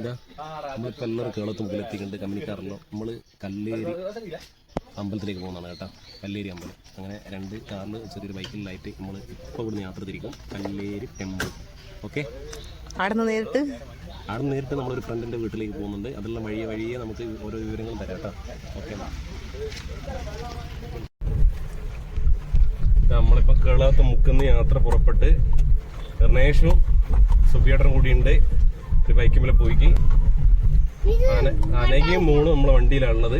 ഇതാ നമ്മളിപ്പോൾ എല്ലാവരും കേളത്ത് മുമ്പിലെത്തിക്കുന്നുണ്ട് നമ്മൾ കല്ലേരി അമ്പലത്തിലേക്ക് പോകുന്നതാണ് കേട്ടോ. കല്ലേരി അമ്പലം. അങ്ങനെ രണ്ട് കാറിൽ ചെറിയൊരു ബൈക്കിലായിട്ട് നമ്മൾ ഇപ്പോൾ ഇവിടുന്ന് യാത്ര തിരിക്കും. കല്ലേരി ടെമ്പിൾ. ഓക്കെ അവിടുന്ന് നേരിട്ട്? അവിടെ നിന്ന് നേരിട്ട് നമ്മളൊരു ഫ്രണ്ടിന്റെ വീട്ടിലേക്ക് പോകുന്നുണ്ട്. അതെല്ലാം വഴിയെ വഴിയെ നമുക്ക് ഓരോ വിവരങ്ങളും തരാം കേട്ടോ. ഓക്കെ നമ്മളിപ്പോൾ കേളാത്ത മുക്കുന്ന യാത്ര പുറപ്പെട്ട് എർണേഷും സുബിയേട്ടനും കൂടിയുണ്ട്. ബൈക്ക് മേലെ പോയിക്ക് ആന മൂന്ന് മോളും നമ്മളെ വണ്ടിയിലാണുള്ളത്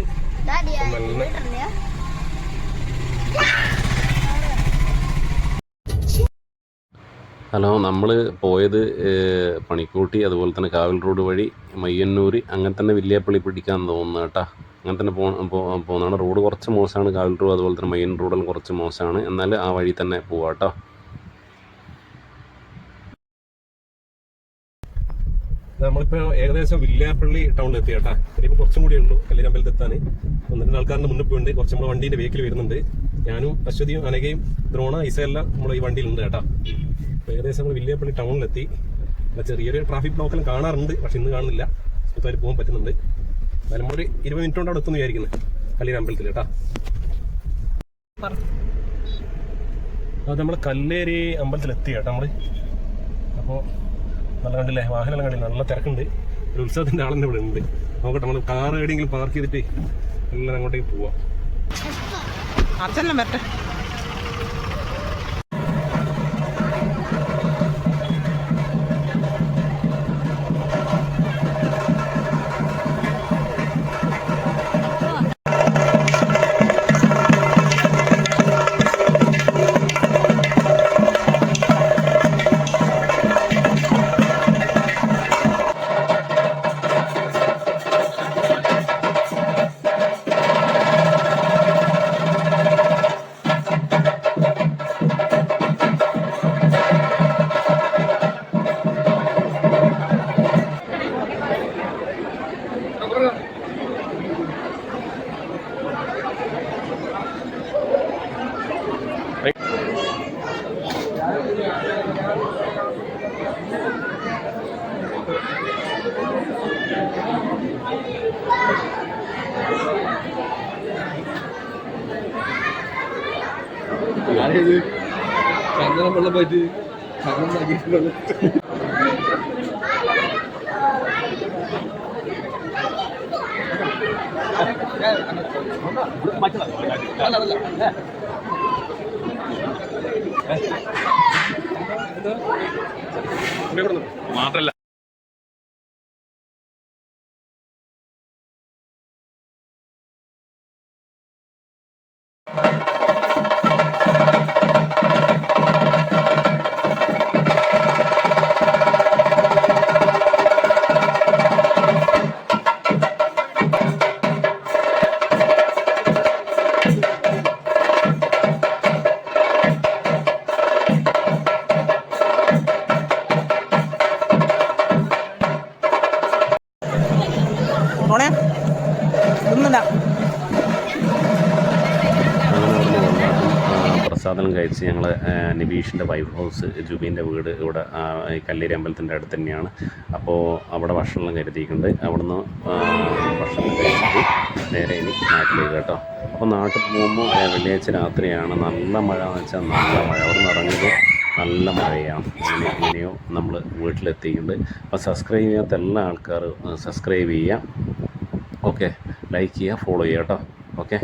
നല്ല ഹലോ നമ്മൾ പോയത് പണിക്കൂട്ടി അതുപോലെ തന്നെ കാവൽ റോഡ് വഴി മയ്യന്നൂർ അങ്ങനെ തന്നെ വില്യാപ്പള്ളി പിടിക്കാൻ തോന്നുന്നു കേട്ടോ. അങ്ങനെ തന്നെ പോകുന്നതാണ് റോഡ് കുറച്ച് മോശമാണ് കാവൽ റോഡ് അതുപോലെ തന്നെ മയ്യൻ റോഡെല്ലാം കുറച്ച് മോശമാണ്. എന്നാൽ ആ വഴി തന്നെ പോവാം കേട്ടോ. നമ്മളിപ്പോൾ ഏകദേശം വില്ലാപ്പള്ളി ടൗണിൽ എത്തി കേട്ടാ ഇനിയിപ്പോൾ കുറച്ചും കൂടി ഉള്ളൂ കല്ലിരമ്പലത്ത് എത്താൻ ഒന്ന് രണ്ട് ആൾക്കാരുടെ മുന്നിൽ പോയിട്ടുണ്ട് കുറച്ച് നമ്മുടെ വണ്ടീന്റെ വെഹിക്കിൽ വരുന്നുണ്ട്. ഞാനും അശ്വതിയും അനകയും ദ്രോണ ഇസയെല്ലാം നമ്മൾ ഈ വണ്ടിയിലുണ്ട് കേട്ടാ. അപ്പോൾ ഏകദേശം നമ്മൾ വില്ലാപ്പള്ളി ടൗണിലെത്തി ചെറിയൊരു ട്രാഫിക് ബ്ലോക്കെല്ലാം കാണാറുണ്ട് പക്ഷെ ഇന്ന് കാണുന്നില്ല. സുഖമായിട്ട് പോകാൻ പറ്റുന്നുണ്ട്. എന്നാലും ഒരു ഇരുപത് മിനിറ്റ് കൊണ്ട് അവിടെ എത്തുന്നു വിചാരിക്കുന്നത് കല്ലിരമ്പലത്തിൽ കേട്ടാ. അത് നമ്മൾ കല്ലേരി അമ്പലത്തിൽ എത്തി കേട്ടോ നമ്മൾ അപ്പോൾ നല്ല കണ്ടില്ലേ? വാഹനം കണ്ടില്ല? നല്ല തിരക്കുണ്ട്. ഒരു ഉത്സവത്തിന്റെ ആളെന്നെ ഇവിടെ ഉണ്ട്. നോക്കട്ടെ നമ്മൾ കാർ എവിടെയെങ്കിലും പാർക്ക് ചെയ്തിട്ട് എല്ലാം അങ്ങോട്ടേക്ക് പോവാം. അച്ഛനെല്ലാം വരട്ടെ. ചന്ദനം വെള്ളം പോയിട്ട് ചന്ദനം നൽകിയിട്ടുള്ളത് മാത്രല്ല. പ്രസാദനം കഴിച്ച് ഞങ്ങൾ നിബീഷിന്റെ വൈഫ് ഹൗസ് ജുബീന്റെ വീട് ഇവിടെ ഈ കല്ലേരി അമ്പലത്തിന്റെ അടുത്ത് തന്നെയാണ്. അപ്പോൾ അവിടെ ഭക്ഷണം കരുതിയിട്ടുണ്ട്. അവിടുന്ന് ഭക്ഷണം കഴിച്ചിട്ട് നേരെ ഇനി നാട്ടിലേക്ക് കേട്ടോ. അപ്പോൾ നാട്ടിൽ പോകുമ്പോൾ വെള്ളിയാഴ്ച രാത്രിയാണ്. നല്ല മഴ എന്ന് വെച്ചാൽ നല്ല മഴ. അവിടെ നിന്ന് നല്ല മഴയാണ്. ഇങ്ങനെ ഇങ്ങനെയോ നമ്മൾ വീട്ടിലെത്തിയിട്ടുണ്ട്. അപ്പോൾ സബ്സ്ക്രൈബ് ചെയ്യാത്ത എല്ലാ ആൾക്കാർ സബ്സ്ക്രൈബ് ചെയ്യുക. ഓക്കെ. ലൈക്ക് ചെയ്യുക ഫോളോ ചെയ്യുക കേട്ടോ. ഓക്കെ.